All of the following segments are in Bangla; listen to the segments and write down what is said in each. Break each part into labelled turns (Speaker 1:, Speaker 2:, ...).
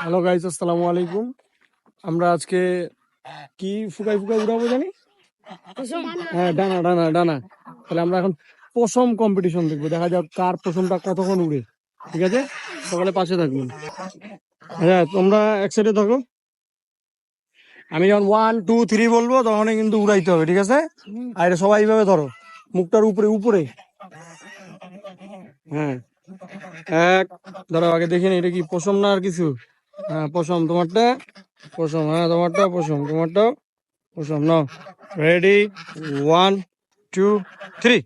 Speaker 1: হ্যালো গাইজ আসসালামু আলাইকুম আমরা আজকে কি ফুকাই ফুকাই উড়াবো জানি? হ্যাঁ ডানা ডানা ডানা। তাহলে আমরা এখন পশম কম্পিটিশন দেখব। দেখা যাক কার পশমটা কতক্ষণ উড়ে। ঠিক আছে? সকালে পাশে থাকবেন। হ্যাঁ তোমরা এক সাইডে থাকো। আমি যখন ওয়ান টু থ্রি বলব, তখনই কিন্তু উড়াইতে হবে, ঠিক আছে? আর এটা সবাই এইভাবে ধরো। মুখটার উপরে উপরে। হ্যাঁ। এক ধরো আগে দেখি না, এটা কি পশম না আর কিছু? হ্যাঁ পশম, তোমারটা? পশম হ্যাঁ তোমারটা পশম, তোমারটাও পশম, নাও। রেডি ওয়ান টু থ্রি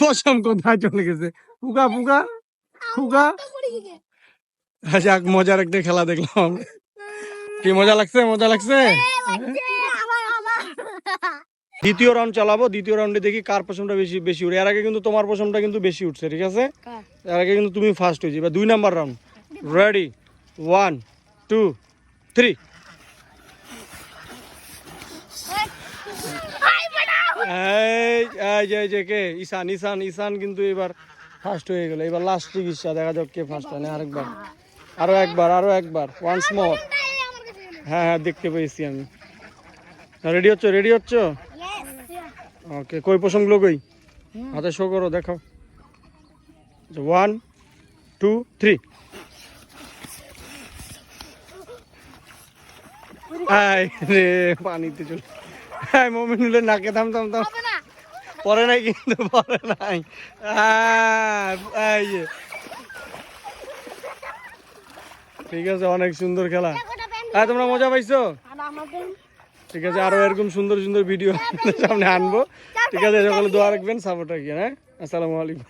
Speaker 1: পশম কোথায় চলে গেছে? পুকা পুকা পুকা যাক মজার একটা খেলা দেখলাম। কি মজা লাগছে? মজা লাগছে? দ্বিতীয় রাউন্ড চালাবো দ্বিতীয় রাউন্ডে দেখি কার পশমটা বেশি বেশি উঠে এর আগে কিন্তু তোমার পশমটা কিন্তু বেশি উঠছে ঠিক আছে? এর আগে কিন্তু তুমি ফার্স্ট হয়েছি। এবার দুই number round ready one two three এই এই যে যে কে? ঈশান ঈশান ঈশান কিন্তু এবার ফার্স্ট হয়ে গেল। এবার লাস্ট চিকিৎসা দেখা যাক কে ফার্স্ট হয় না আরেকবার। আরও একবার আরও একবার। ওয়ান্স মোর হ্যাঁ হ্যাঁ দেখতে পেয়েছি আমি। রেডি হচ্ছ? রেডি হচ্ছ? ওকে কই প্রসঙ্গ কই? হাতে শো করো দেখো ওয়ান টু থ্রি আয় রে পানিতে চলে। হ্যাঁ মমিনুলের নাকে থাম থাম থাম। পরে নাই কিন্তু পরে নাই। ঠিক আছে অনেক সুন্দর খেলা। হ্যাঁ তোমরা মজা পাইছো? ঠিক আছে আরও এরকম সুন্দর সুন্দর ভিডিও সামনে আনব। ঠিক আছে সকলে দোয়া রাখবেন সাপোর্ট রাখবেন হ্যাঁ? আসসালামু আলাইকুম।